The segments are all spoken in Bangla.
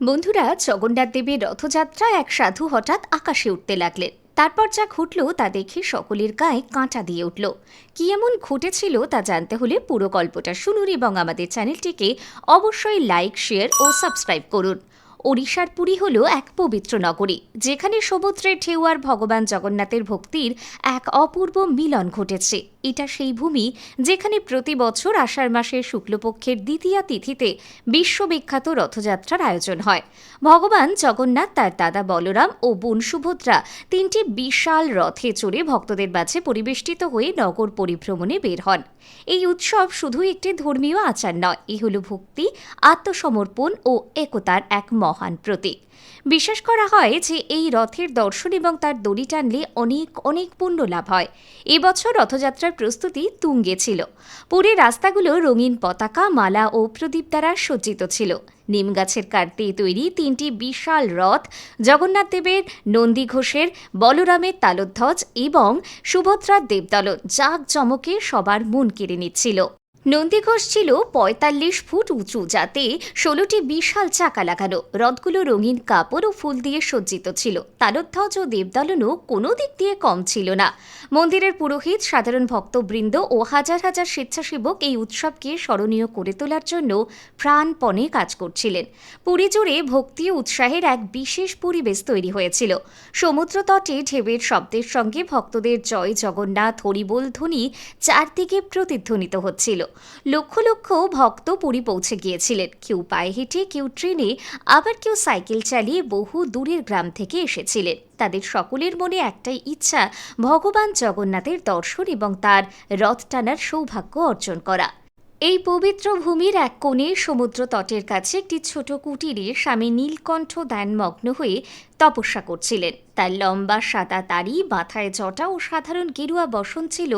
বন্ধুরা, জগন্নাথ দেবীর রথযাত্রা এক সাধু হঠাৎ আকাশে উঠতে লাগলেন। তারপর যা ঘটল তা দেখে সকলের গায়ে কাঁটা দিয়ে উঠল। কি এমন ঘটেছিল তা জানতে হলে পুরো গল্পটা শুনুন এবং আমাদের চ্যানেলটিকে অবশ্যই লাইক, শেয়ার ও সাবস্ক্রাইব করুন। ওড়িশার পুরী হল এক পবিত্র নগরী, যেখানে সমুদ্রের ঢেউ আর ভগবান জগন্নাথের ভক্তির এক অপূর্ব মিলন ঘটেছে। এটা সেই ভূমি যেখানে প্রতি বছর আষাঢ় মাসের শুক্লপক্ষের দ্বিতীয়া তিথিতে বিশ্ববিখ্যাত রথযাত্রার আয়োজন হয়। ভগবান জগন্নাথ, তার দাদা বলরাম ও বোন সুভদ্রা তিনটি বিশাল রথে চড়ে ভক্তদের মাঝে পরিবেষ্টিত হয়ে নগর পরিভ্রমণে বের হন। এই উৎসব শুধু একটি ধর্মীয় আচার নয়, এ হল ভক্তি, আত্মসমর্পণ ও একতার এক মহান প্রতীক। বিশ্বাস করা হয় যে এই রথের দর্শন এবং তার দড়ি টানলে অনেক অনেক পুণ্য লাভ হয়। এবছর রথযাত্রার প্রস্তুতি তুঙ্গে ছিল। পুরীর রাস্তাগুলো রঙিন পতাকা, মালা ও প্রদীপ দ্বারা সজ্জিত ছিল। নিম গাছের তৈরি তিনটি বিশাল রথ, জগন্নাথ দেবের, নন্দী ঘোষের, বলরামের তালোধ্বজ এবং সুভদ্রার দেবদলন জাক জমকে সবার মন কেড়ে নিচ্ছিল। নন্দীঘোষ ছিল পঁয়তাল্লিশ ফুট উঁচু, যাতে ষোলোটি বিশাল চাকা লাগানো। রথগুলো রঙিন কাপড় ও ফুল দিয়ে সজ্জিত ছিল। তালোধ্বজ ও দেবদলনও কোনো দিক দিয়ে কম ছিল না। মন্দিরের পুরোহিত, সাধারণ ভক্তবৃন্দ ও হাজার হাজার স্বেচ্ছাসেবক এই উৎসবকে স্মরণীয় করে তোলার জন্য প্রাণপণে কাজ করছিলেন। পুরী জুড়ে ভক্তি উৎসাহের এক বিশেষ পরিবেশ তৈরি হয়েছিল। সমুদ্র তটে ঢেউয়ের শব্দের সঙ্গে ভক্তদের জয় জগন্নাথ হরিবোল ধ্বনি চারদিকে প্রতিধ্বনিত হচ্ছিল। লক্ষ লক্ষ ভক্ত পুরী পৌঁছে গিয়েছিলেন। কেউ পায়ে হেঁটে, কেউ ট্রেনে, আবার কেউ সাইকেল চালিয়ে বহু দূরের গ্রাম থেকে এসেছিলেন। তাদের সকলের মনে একটাই ইচ্ছা, ভগবান জগন্নাথের দর্শন এবং তার রথ টানার সৌভাগ্য অর্জন করা। এই পবিত্র ভূমির এক কোণে সমুদ্র তটের কাছে একটি ছোট কুটিরে স্বামী নীলকণ্ঠ ধ্যানমগ্ন হয়ে তপস্যা করছিলেন। তার লম্বা সাদা তারি, মাথায় জটা ও সাধারণ গেরুয়া বসন ছিল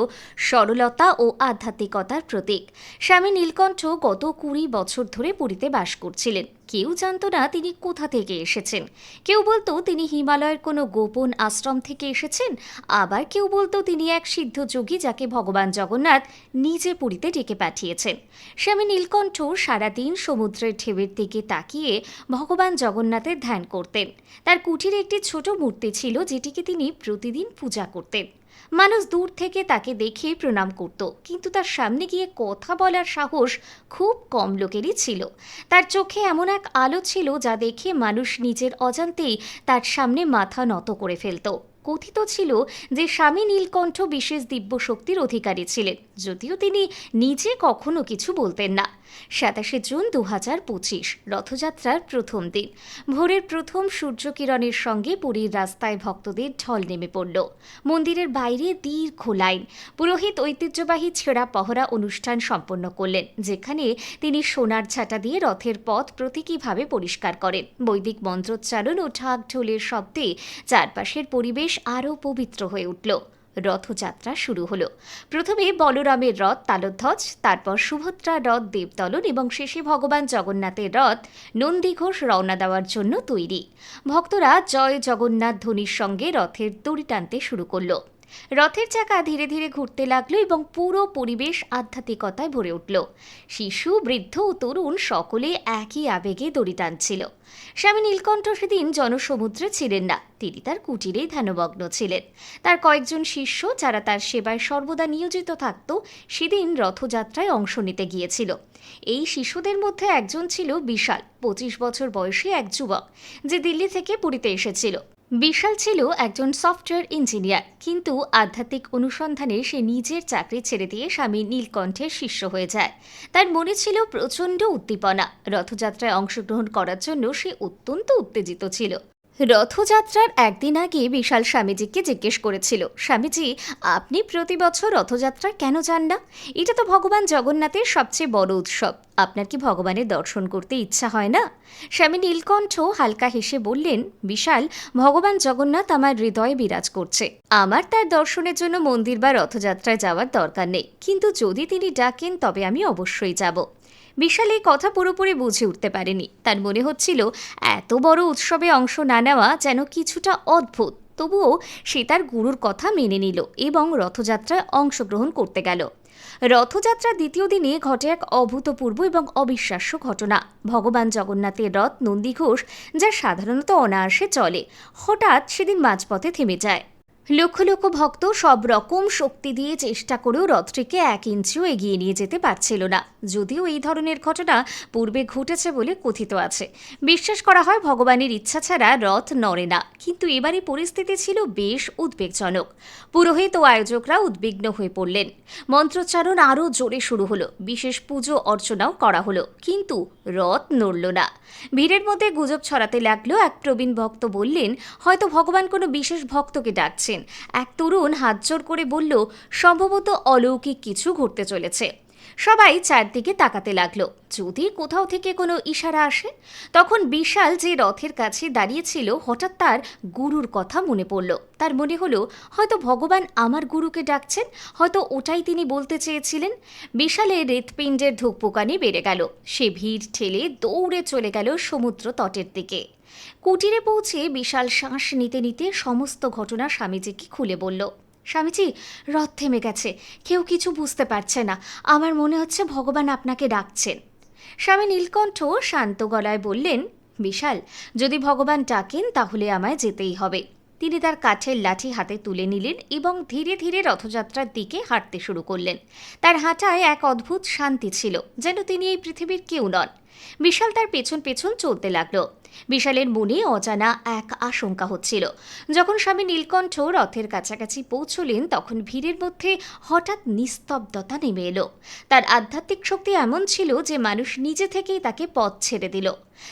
সরলতা ও আধ্যাত্মিকতার প্রতীক। স্বামী নীলকণ্ঠ গত কুড়ি বছর ধরে পুরীতে বাস করছিলেন। কেউ জানত না তিনি কোথা থেকে এসেছেন। কেউ বলতো তিনি হিমালয়ের কোনো গোপন আশ্রম থেকে এসেছেন, আবার কেউ বলতো তিনি এক সিদ্ধ যোগী যাকে ভগবান জগন্নাথ নিজে পুরীতে ডেকে পাঠিয়েছেন। স্বামী নীলকণ্ঠ সারাদিন সমুদ্রের ঢেউয়ের দিকে তাকিয়ে ভগবান জগন্নাথের ধ্যান করতেন। তার কুঠিরে একটি ছোট মূর্তি ছিল যেটিকে তিনি প্রতিদিন পূজা করতেন। মানুষ দূর থেকে তাকে দেখে প্রণাম করত, কিন্তু তার সামনে গিয়ে কথা বলার সাহস খুব কম লোকেরই ছিল। তার চোখে এমন এক আলো ছিল যা দেখে মানুষ নিজের অজান্তেই তার সামনে মাথা নত করে ফেলত। কথিত ছিল যে স্বামী নীলকণ্ঠ বিশেষ দিব্য শক্তির অধিকারী ছিলেন, যদিও তিনি নিজে কখনো কিছু বলতেন না। সাতাশে জুন দু হাজার পঁচিশ, রথযাত্রার প্রথম দিন। ভোরের প্রথম সূর্যকিরণের সঙ্গে পুরীর রাস্তায় ভক্তদের ঢল নেমে পড়ল। মন্দিরের বাইরে দীর্ঘ লাইন। পুরোহিত ঐতিহ্যবাহী ছেঁড়া পহরা অনুষ্ঠান সম্পন্ন করলেন, যেখানে তিনি সোনার ছাটা দিয়ে রথের পথ প্রতীকীভাবে পরিষ্কার করেন। বৈদিক মন্ত্রোচ্চারণ ও ঢাক ঢোলের শব্দে চারপাশের পরিবেশ আরও পবিত্র হয়ে উঠল। রথযাত্রা শুরু হল। প্রথমে বলরামের রথ, তালধ্বজ, তারপর সুভদ্রা রথ, দেবদলন এবং শেষে ভগবান জগন্নাথের রথ নন্দীঘোষ রওনা দেওয়ার জন্য তৈরি। ভক্তরা জয় জগন্নাথ ধ্বনির সঙ্গে রথের দড়ি টানতে শুরু করল। রথের চাকা ধীরে ধীরে ঘুরতে লাগল এবং পুরো পরিবেশ আধ্যাত্মিকতায় ভরে উঠল। শিশু, বৃদ্ধ ও তরুণ সকলে একই আবেগে দড়ি টানছিল। স্বামী নীলকণ্ঠ সেদিন জনসমুদ্রে ছিলেন না। তিনি তার কুটিরেই ধ্যানমগ্ন ছিলেন। তার কয়েকজন শিষ্য যারা তার সেবায় সর্বদা নিয়োজিত থাকত, সেদিন রথযাত্রায় অংশ নিতে গিয়েছিল। এই শিশুদের মধ্যে একজন ছিল বিশাল, পঁচিশ বছর বয়সী এক যুবক, যে দিল্লি থেকে পুরীতে এসেছিল। বিশাল ছিল একজন সফটওয়্যার ইঞ্জিনিয়ার, কিন্তু আধ্যাত্মিক অনুসন্ধানে সে নিজের চাকরি ছেড়ে দিয়ে স্বামী নীলকণ্ঠের শিষ্য হয়ে যায়। তার মনে ছিল প্রচণ্ড উদ্দীপনা। রথযাত্রায় অংশগ্রহণ করার জন্য সে অত্যন্ত উত্তেজিত ছিল। রথযাত্রার একদিন আগে বিশাল স্বামীজিকে জিজ্ঞেস করেছিল, স্বামীজি, আপনি প্রতি বছর রথযাত্রা কেন যান না? এটা তো ভগবান জগন্নাথের সবচেয়ে বড় উৎসব। আপনার কি ভগবানের দর্শন করতে ইচ্ছা হয় না? স্বামী নীলকণ্ঠ হালকা হেসে বললেন, বিশাল, ভগবান জগন্নাথ আমার হৃদয়ে বিরাজ করছে। আমার তার দর্শনের জন্য মন্দির বা রথযাত্রায় যাওয়ার দরকার নেই। কিন্তু যদি তিনি ডাকেন, তবে আমি অবশ্যই যাব। বিশাল এই কথা পুরোপুরি বুঝে উঠতে পারেনি। তার মনে হচ্ছিল, এত বড় উৎসবে অংশ না নেওয়া যেন কিছুটা অদ্ভুত। তবুও সে তার গুরুর কথা মেনে নিল এবং রথযাত্রায় অংশগ্রহণ করতে গেল। রথযাত্রার দ্বিতীয় দিনে ঘটে এক অভূতপূর্ব এবং অবিশ্বাস্য ঘটনা। ভগবান জগন্নাথের রথ নন্দীঘোষ, যা সাধারণত অনায়াসে চলে, হঠাৎ সেদিন মাঝপথে থেমে যায়। লক্ষ লক্ষ ভক্ত সব রকম শক্তি দিয়ে চেষ্টা করেও রথটিকে এক ইঞ্চিও এগিয়ে নিয়ে যেতে পারছিল না। যদিও এই ধরনের ঘটনা পূর্বে ঘটেছে বলে কথিত আছে। বিশ্বাস করা হয় ভগবানের ইচ্ছা ছাড়া রথ নড়ে না, কিন্তু এবারে পরিস্থিতি ছিল বেশ উদ্বেগজনক। পুরোহিত ও আয়োজকরা উদ্বিগ্ন হয়ে পড়লেন। মন্ত্রোচ্চারণ আরও জোরে শুরু হলো, বিশেষ পুজো অর্চনাও করা হলো, কিন্তু রথ নড়ল না। ভিড়ের মধ্যে গুজব ছড়াতে লাগল এক প্রবীণ ভক্ত বললেন, হয়তো ভগবান কোনো বিশেষ ভক্তকে ডাকছেন। এক তরুণ হাতজোড় করে বলল, সম্ভবত অলৌকিক কিছু ঘটতে চলেছে। সবাই চারদিকে তাকাতে লাগল। যদি কোথাও থেকে কোনো ইশারা আসে? তখন বিশাল যে রথের কাছে দাঁড়িয়েছিল, হঠাৎ তার গুরুর কথা মনে পড়ল। তার মনে হলো, হয়তো ভগবান আমার গুরুকে ডাকছেন, হয়তো ওটাই তিনি বলতে চেয়েছিলেন। বিশালের হৃৎপিণ্ডের ধুকপুকানি বেড়ে গেল। সে ভিড় ঠেলে দৌড়ে চলে গেল সমুদ্র তটের দিকে। কুটিরে পৌঁছে বিশাল শ্বাস নিতে নিতে সমস্ত ঘটনা স্বামীজিকে খুলে বলল, স্বামীজি, রথ থেমে গেছে। কেউ কিছু বুঝতে পারছে না। আমার মনে হচ্ছে ভগবান আপনাকে ডাকছেন। স্বামী নীলকণ্ঠ শান্ত গলায় বললেন, বিশাল, যদি ভগবান ডাকেন তাহলে আমায় যেতেই হবে। তিনি তার কাঠের লাঠি হাতে তুলে নিলেন এবং ধীরে ধীরে রথযাত্রার দিকে হাঁটতে শুরু করলেন। তার হাঁটায় এক অদ্ভুত শান্তি ছিল, যেন তিনি এই পৃথিবীর কেউ নন। বিশাল তার পেছন পেছন চলতে লাগল। বিশালের মনে অজানা এক আশঙ্কা হচ্ছিল। যখন স্বামী নীলকণ্ঠ রথের কাছাকাছি পৌঁছলেন, তখন ভিড়ের মধ্যে হঠাৎ নিস্তব্ধতা নেমে এলো। তার আধ্যাত্মিক শক্তি এমন ছিল যে মানুষ নিজে থেকেই তাকে পথ ছেড়ে দিল।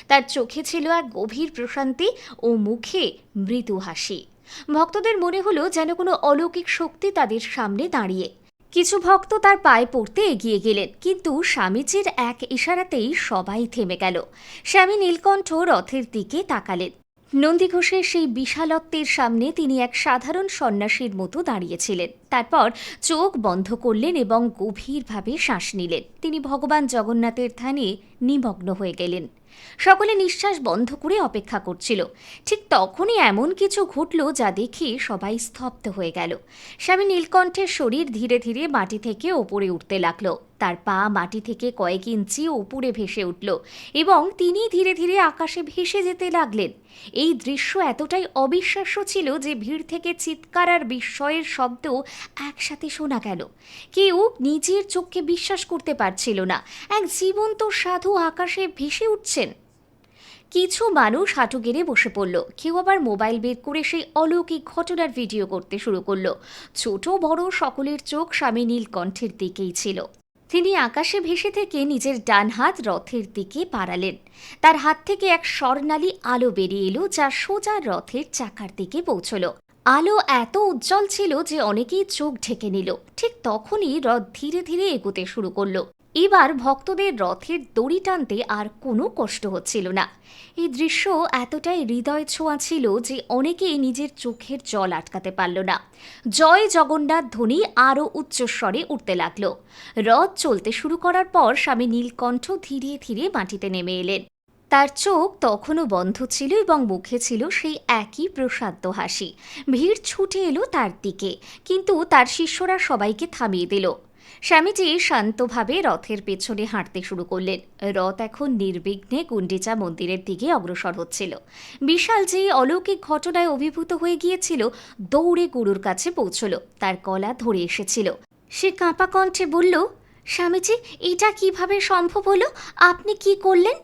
তার চোখে ছিল এক গভীর প্রশান্তি ও মুখে মৃদু হাসি। ভক্তদের মনে হলো যেন কোনো অলৌকিক শক্তি তাদের সামনে দাঁড়িয়ে। কিছু ভক্ত তার পায়ে পড়তে এগিয়ে গেলেন, কিন্তু স্বামীজির এক ইশারাতেই সবাই থেমে গেল। স্বামী নীলকণ্ঠ রথের দিকে তাকালেন। নন্দীঘোষের সেই বিশালত্বের সামনে তিনি এক সাধারণ সন্ন্যাসীর মতো দাঁড়িয়েছিলেন। তারপর চোখ বন্ধ করলেন এবং গভীরভাবে শ্বাস নিলেন। তিনি ভগবান জগন্নাথের ধ্যানে নিমগ্ন হয়ে গেলেন। সকলে নিঃশ্বাস বন্ধ করে অপেক্ষা করছিল। ঠিক তখনই এমন কিছু ঘটল যা দেখে সবাই স্তব্ধ হয়ে গেল। স্বামী নীলকণ্ঠের শরীর ধীরে ধীরে মাটি থেকে ওপরে উঠতে লাগল। তার পা মাটি থেকে কয়েক ইঞ্চি উপরে ভেসে উঠল এবং তিনি ধীরে ধীরে আকাশে ভেসে যেতে লাগলেন। এই দৃশ্য এতটাই অবিশ্বাস্য ছিল যে ভিড় থেকে চিৎকার আর বিস্ময়ের শব্দ একসাথে শোনা গেল। কেউ নিজের চোখকে বিশ্বাস করতে পারছিল না। এক জীবন্ত সাধু আকাশে ভেসে উঠছেন। কিছু মানুষ হাঁটু গেড়ে বসে পড়ল। কেউ আবার মোবাইল বের করে সেই অলৌকিক ঘটনার ভিডিও করতে শুরু করল। ছোট বড় সকলের চোখ স্বামী নীলকণ্ঠের দিকেই ছিল। তিনি আকাশে ভেসে থেকে নিজের ডান হাত রথের দিকে পাড়ালেন তার হাত থেকে এক স্বর্ণালী আলো বেরিয়ে এলো, যা সোজা রথের চাকার দিকে পৌঁছল। আলো এত উজ্জ্বল ছিল যে অনেকেই চোখ ঢেকে নিল। ঠিক তখনই রথ ধীরে ধীরে এগোতে শুরু করল। এবার ভক্তদের রথের দড়ি টানতে আর কোনো কষ্ট হচ্ছিল না। এই দৃশ্য এতটাই হৃদয় ছোঁয়া ছিল যে অনেকেই নিজের চোখের জল আটকাতে পারল না। জয় জগন্নাথ ধ্বনি আরও উচ্চস্বরে উঠতে লাগল। রথ চলতে শুরু করার পর স্বামী নীলকণ্ঠ ধীরে ধীরে মাটিতে নেমে এলেন। তার চোখ তখনও বন্ধ ছিল এবং মুখে ছিল সেই একই প্রসাদ্য হাসি। ভিড় ছুটে এলো তার দিকে, কিন্তু তার শিষ্যরা সবাইকে থামিয়ে দিল। স্বামীজি শান্তভাবে রথের পেছনে হাঁটতে শুরু করলেন। রথ এখন নির্বিঘ্নে গুন্ডিচা মন্দিরের দিকে অগ্রসর হচ্ছিল। বিশাল যে অলৌকিক ঘটনায় অভিভূত হয়ে গিয়েছিল, দৌড়ে গুরুর কাছে পৌঁছল, তার কলা ধরে এসেছিল। সে কাঁপা কণ্ঠে বলল, স্বামীজি, এটা কীভাবে সম্ভব হলো? আপনি কি করলেন?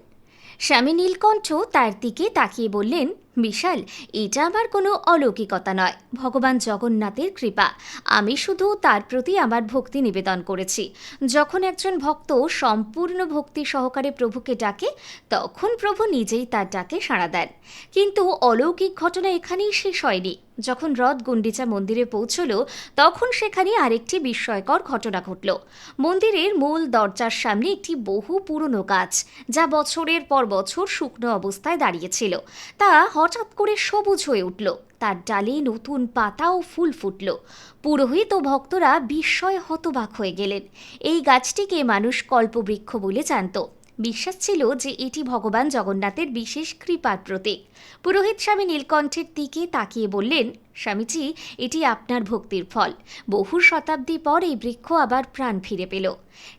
স্বামী নীলকণ্ঠ তার দিকে তাকিয়ে বললেন বিশাল, এটা আমার কোনো অলৌকিকতা নয়। ভগবান জগন্নাথের কৃপা। আমি শুধু তার প্রতি আমার ভক্তি নিবেদন করেছি। যখন একজন ভক্ত সম্পূর্ণ ভক্তি সহকারে প্রভুকে ডাকে, তখন প্রভু নিজেই তার ডাকে সাড়া দেন। কিন্তু অলৌকিক ঘটনা এখানেই শেষ হয়নি। যখন রথ গুন্ডিচা মন্দিরে পৌঁছল, তখন সেখানে আরেকটি বিস্ময়কর ঘটনা ঘটল। মন্দিরের মূল দরজার সামনে একটি বহু পুরনো গাছ, যা বছরের পর বছর শুকনো অবস্থায় দাঁড়িয়েছিল তা হঠাৎ করে সবুজ হয়ে উঠল। তার ডালে নতুন পাতা ও ফুল ফুটল। পুরোহিত ও ভক্তরা বিস্ময় হতবাক হয়ে গেলেন। এই গাছটিকে মানুষ কল্পবৃক্ষ বলে জানত। বিশ্বাস ছিল যে এটি ভগবান জগন্নাথের বিশেষ কৃপার প্রতীক। পুরোহিত স্বামী নীলকণ্ঠের দিকে তাকিয়ে বললেন, স্বামীজি, এটি আপনার ভক্তির ফল। বহু শতাব্দী পর এই বৃক্ষ আবার প্রাণ ফিরে পেল।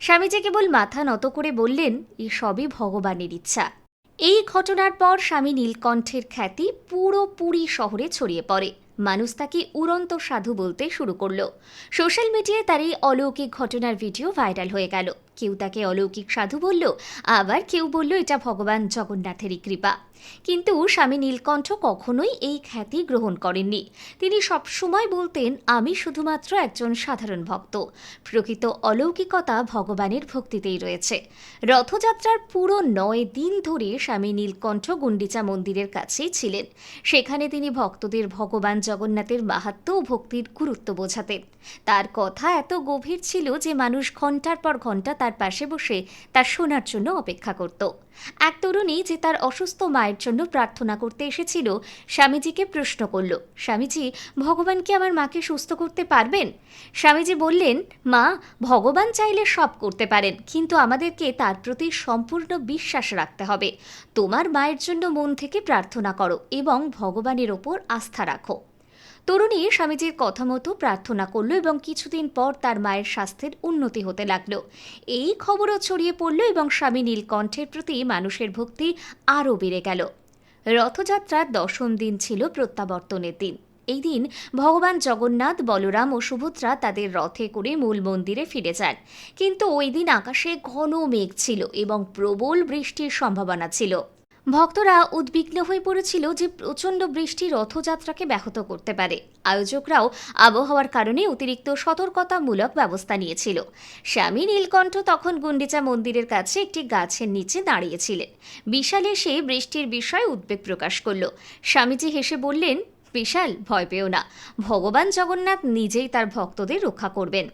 স্বামীজি কেবল মাথা নত করে বললেন, এ সবই ভগবানের ইচ্ছা। এই ঘটনার পর স্বামী নীলকণ্ঠের খ্যাতি পুরো পুরী শহরে ছড়িয়ে পড়ে। মানুষ তাকে উড়ন্ত সাধু বলতে শুরু করল। সোশ্যাল মিডিয়ায় তার এই অলৌকিক ঘটনার ভিডিও ভাইরাল হয়ে গেল। কেউ তাকে অলৌকিক সাধু বলল, আবার কেউ বলল, এটা ভগবান জগন্নাথেরই কৃপা। কিন্তু স্বামী নীলকণ্ঠ কখনোই এই খ্যাতি গ্রহণ করেননি। তিনি সবসময় বলতেন, আমি শুধুমাত্র একজন সাধারণ ভক্ত। প্রকৃত অলৌকিকতা ভগবানের ভক্তিতেই রয়েছে। রথযাত্রার পুরো নয় দিন ধরে স্বামী নীলকণ্ঠ গুন্ডিচা মন্দিরের কাছেই ছিলেন। সেখানে তিনি ভক্তদের ভগবান জগন্নাথের মাহাত্ম্য ও ভক্তির গুরুত্ব বোঝাতেন। তার কথা এত গভীর ছিল যে মানুষ ঘণ্টার পর ঘণ্টা তার পাশে বসে তার শোনার জন্য অপেক্ষা করত। এক তরুণী যে তার অসুস্থ মায়ের জন্য প্রার্থনা করতে এসেছিল, স্বামীজিকে প্রশ্ন করল, স্বামীজি, ভগবান কি আমার মাকে সুস্থ করতে পারবেন? স্বামীজি বললেন, মা, ভগবান চাইলে সব করতে পারেন, কিন্তু আমাদেরকে তার প্রতি সম্পূর্ণ বিশ্বাস রাখতে হবে। তোমার মায়ের জন্য মন থেকে প্রার্থনা করো এবং ভগবানের ওপর আস্থা রাখো। তরুণী স্বামীজির কথা মতো প্রার্থনা করল এবং কিছুদিন পর তার মায়ের স্বাস্থ্যের উন্নতি হতে লাগল। এই খবরও ছড়িয়ে পড়ল এবং স্বামী নীলকণ্ঠের প্রতি মানুষের ভক্তি আরও বেড়ে গেল। রথযাত্রার দশম দিন ছিল প্রত্যাবর্তনের দিন। এই দিন ভগবান জগন্নাথ, বলরাম ও সুভদ্রা তাদের রথে করে মূল মন্দিরে ফিরে যান। কিন্তু ওই দিন আকাশে ঘন মেঘ ছিল এবং প্রবল বৃষ্টির সম্ভাবনা ছিল। ভক্তরা উদ্বিগ্ন হয়ে পড়েছিল যে প্রচণ্ড বৃষ্টি রথযাত্রাকে ব্যাহত করতে পারে। আয়োজকরাও আবহাওয়ার কারণে অতিরিক্ত সতর্কতামূলক ব্যবস্থা নিয়েছিল। স্বামী নীলকণ্ঠ তখন গুন্ডিচা মন্দিরের কাছে একটি গাছের নিচে দাঁড়িয়েছিলেন। বিশাল এসে বৃষ্টির বিষয়ে উদ্বেগ প্রকাশ করল। স্বামীজি হেসে বললেন, বিশাল, ভয় পেও না। ভগবান জগন্নাথ নিজেই তার ভক্তদের রক্ষা করবেন।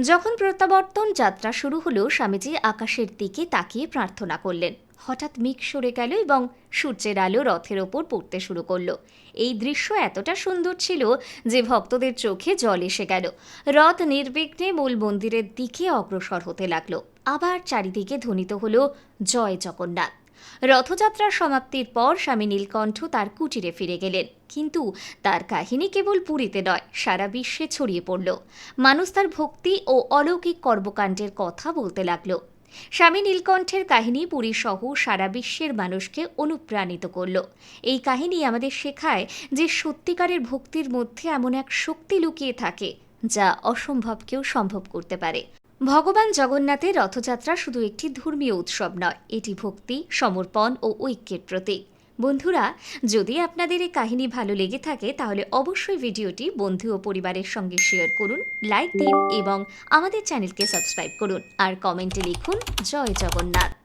যখন প্রত্যাবর্তন যাত্রা শুরু হলো, স্বামীজি আকাশের দিকে তাকিয়ে প্রার্থনা করলেন। হঠাৎ মেঘ সরে গেল এবং সূর্যের আলো রথের ওপর পড়তে শুরু করল। এই দৃশ্য এতটা সুন্দর ছিল যে ভক্তদের চোখে জল এসে গেল। রথ নির্বিঘ্নে মূল মন্দিরের দিকে অগ্রসর হতে লাগল। আবার চারিদিকে ধ্বনিত হলো, জয় জগন্নাথ। রথযাত্রার সমাপ্তির পর স্বামী নীলকণ্ঠ তার কুটিরে ফিরে গেলেন। কিন্তু তার কাহিনী কেবল পুরীতে নয়, সারা বিশ্বে ছড়িয়ে পড়ল। মানুষ তার ভক্তি ও অলৌকিক কর্মকাণ্ডের কথা বলতে লাগল। স্বামী নীলকণ্ঠের কাহিনী পুরী সহ সারা বিশ্বের মানুষকে অনুপ্রাণিত করল। এই কাহিনী আমাদের শেখায় যে সত্যিকারের ভক্তির মধ্যে এমন এক শক্তি লুকিয়ে থাকে যা অসম্ভবকেও সম্ভব করতে পারে। ভগবান জগন্নাথের রথযাত্রা শুধু একটি ধর্মীয় উৎসব নয়, এটি ভক্তি, সমর্পণ ও ঐক্যের প্রতীক। বন্ধুরা, যদি আপনাদের এই কাহিনী ভালো লেগে থাকে, তাহলে অবশ্যই ভিডিওটি বন্ধু ও পরিবারের সঙ্গে শেয়ার করুন লাইক দিন এবং আমাদের চ্যানেলকে সাবস্ক্রাইব করুন। আর কমেন্টে লিখুন, জয় জগন্নাথ।